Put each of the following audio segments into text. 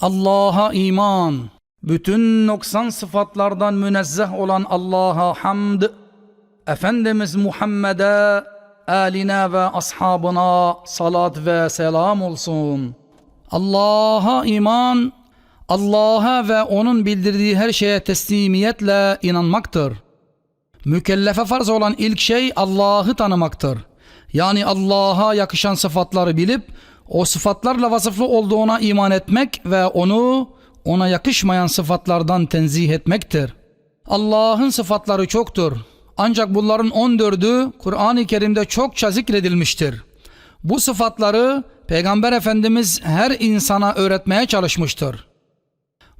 Allah'a iman, bütün noksan sıfatlardan münezzeh olan Allah'a hamd, Efendimiz Muhammed'e, aline ve ashabına salat ve selam olsun. Allah'a iman, Allah'a ve onun bildirdiği her şeye teslimiyetle inanmaktır. Mükellefe farz olan ilk şey Allah'ı tanımaktır. Yani Allah'a yakışan sıfatları bilip o sıfatlarla vasıflı olduğuna iman etmek ve onu ona yakışmayan sıfatlardan tenzih etmektir. Allah'ın sıfatları çoktur. Ancak bunların 14'ü Kur'an-ı Kerim'de çokça zikredilmiştir. Bu sıfatları Peygamber Efendimiz her insana öğretmeye çalışmıştır.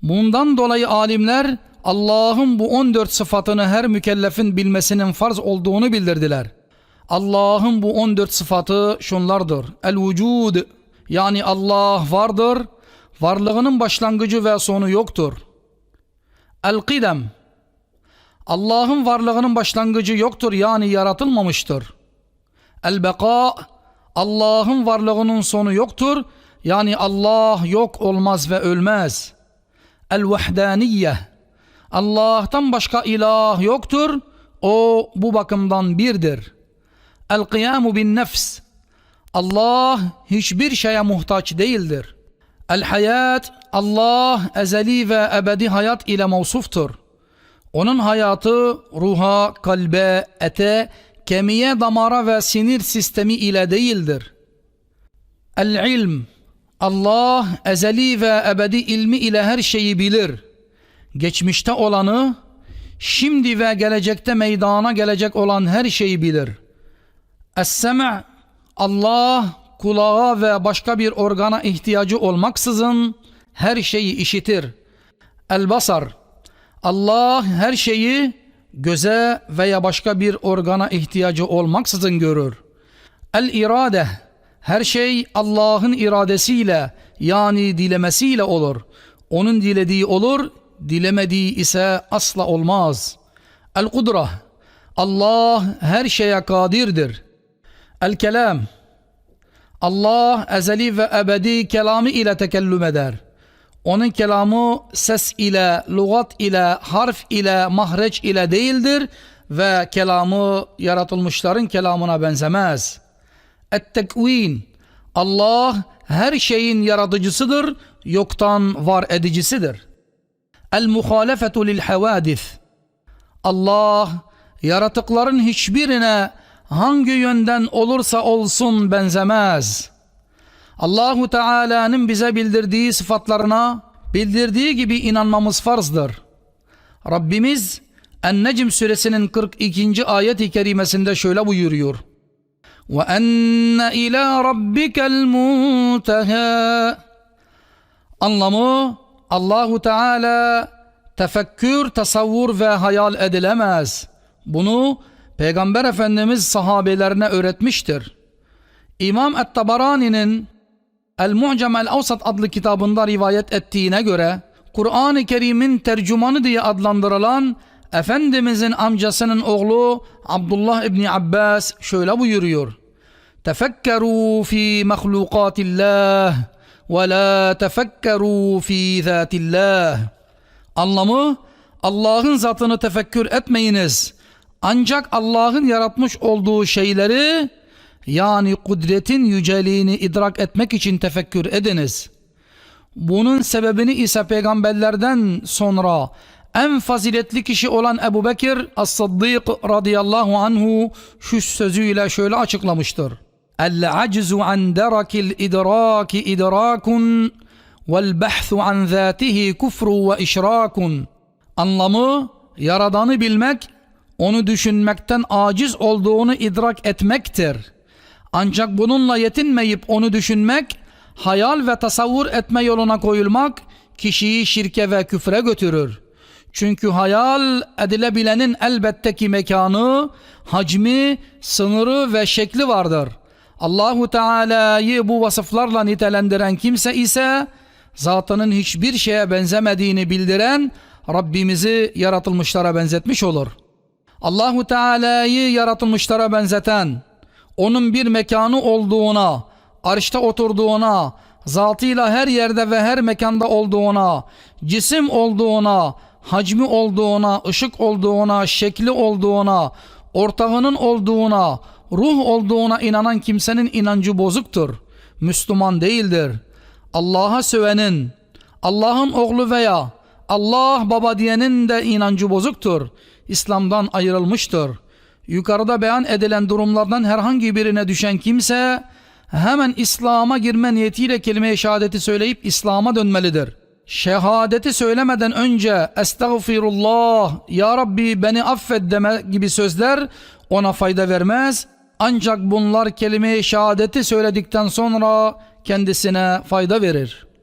Bundan dolayı alimler Allah'ın bu 14 sıfatını her mükellefin bilmesinin farz olduğunu bildirdiler. Allah'ın bu 14 sıfatı şunlardır. El-vücud yani Allah vardır. Varlığının başlangıcı ve sonu yoktur. El-kidem Allah'ın varlığının başlangıcı yoktur yani yaratılmamıştır. El-beka Allah'ın varlığının sonu yoktur yani Allah yok olmaz ve ölmez. El-vahdaniyye Allah'tan başka ilah yoktur. O bu bakımdan birdir. El-kıyamu bin nefs Allah hiçbir şeye muhtaç değildir. El-hayat Allah ezeli ve ebedi hayat ile mevsuftur. Onun hayatı ruha, kalbe, ete, kemiğe, damara ve sinir sistemi ile değildir. El-ilm Allah ezeli ve ebedi ilmi ile her şeyi bilir. Geçmişte olanı, şimdi ve gelecekte meydana gelecek olan her şeyi bilir. Es-sem' Allah kulağa ve başka bir organa ihtiyacı olmaksızın her şeyi işitir. El-basar Allah her şeyi göze veya başka bir organa ihtiyacı olmaksızın görür. El-irade her şey Allah'ın iradesiyle yani dilemesiyle olur. Onun dilediği olur, dilemediği ise asla olmaz. El-kudra Allah her şeye kadirdir. El-kelam Allah ezeli ve ebedi kelamı ile tekellüm eder. Onun kelamı ses ile, lügat ile, harf ile, mahreç ile değildir ve kelamı yaratılmışların kelamına benzemez. Et-tekvin Allah her şeyin yaratıcısıdır, yoktan var edicisidir. El-muhalefetu lil havadis Allah yaratıkların hiçbirine hangi yönden olursa olsun benzemez. Allahu Teala'nın bize bildirdiği sıfatlarına bildirdiği gibi inanmamız farzdır. Rabbimiz En-Necm suresinin 42. ayet-i kerimesinde şöyle buyuruyor. وَاَنَّ اِلَى رَبِّكَ الْمُنْتَهَى Anlamı Allahu Teala tefekkür, tasavvur ve hayal edilemez. Bunu Peygamber Efendimiz sahabelerine öğretmiştir. İmam Et-Tabarani'nin El-Mu'cam El-Avsat adlı kitabında rivayet ettiğine göre Kur'an-ı Kerim'in tercümanı diye adlandırılan Efendimizin amcasının oğlu Abdullah İbni Abbas şöyle buyuruyor. Tefekkeru fi mahlukatillah ve la tefekkeru fi zatillah. Anlamı Allah'ın zatını tefekkür etmeyiniz. Ancak Allah'ın yaratmış olduğu şeyleri yani kudretin yüceliğini idrak etmek için tefekkür ediniz. Bunun sebebini ise peygamberlerden sonra en faziletli kişi olan Ebu Bekir As-Sıddık radıyallahu anhu şu sözüyle şöyle açıklamıştır. El-aczu an derakil idraki idrakun vel bahsu an zatihi kufru ve işrakun. Anlamı yaradanı bilmek, onu düşünmekten aciz olduğunu idrak etmektir. Ancak bununla yetinmeyip onu düşünmek, hayal ve tasavvur etme yoluna koyulmak kişiyi şirke ve küfre götürür. Çünkü hayal edilebilenin elbette ki mekanı, hacmi, sınırı ve şekli vardır. Allahu Teala'yı bu vasıflarla nitelendiren kimse ise zatının hiçbir şeye benzemediğini bildiren Rabbimizi yaratılmışlara benzetmiş olur. Allahu Teala'yı yaratılmışlara benzeten, onun bir mekanı olduğuna, arşta oturduğuna, zatıyla her yerde ve her mekanda olduğuna, cisim olduğuna, hacmi olduğuna, ışık olduğuna, şekli olduğuna, ortağının olduğuna, ruh olduğuna inanan kimsenin inancı bozuktur. Müslüman değildir. Allah'a sövenin, Allah'ın oğlu veya Allah baba diyenin de inancı bozuktur. İslam'dan ayrılmıştır. Yukarıda beyan edilen durumlardan herhangi birine düşen kimse hemen İslam'a girme niyetiyle kelime-i şehadeti söyleyip İslam'a dönmelidir. Şehadeti söylemeden önce estağfirullah, ya Rabbi beni affet deme gibi sözler ona fayda vermez. Ancak bunlar kelime-i şehadeti söyledikten sonra kendisine fayda verir.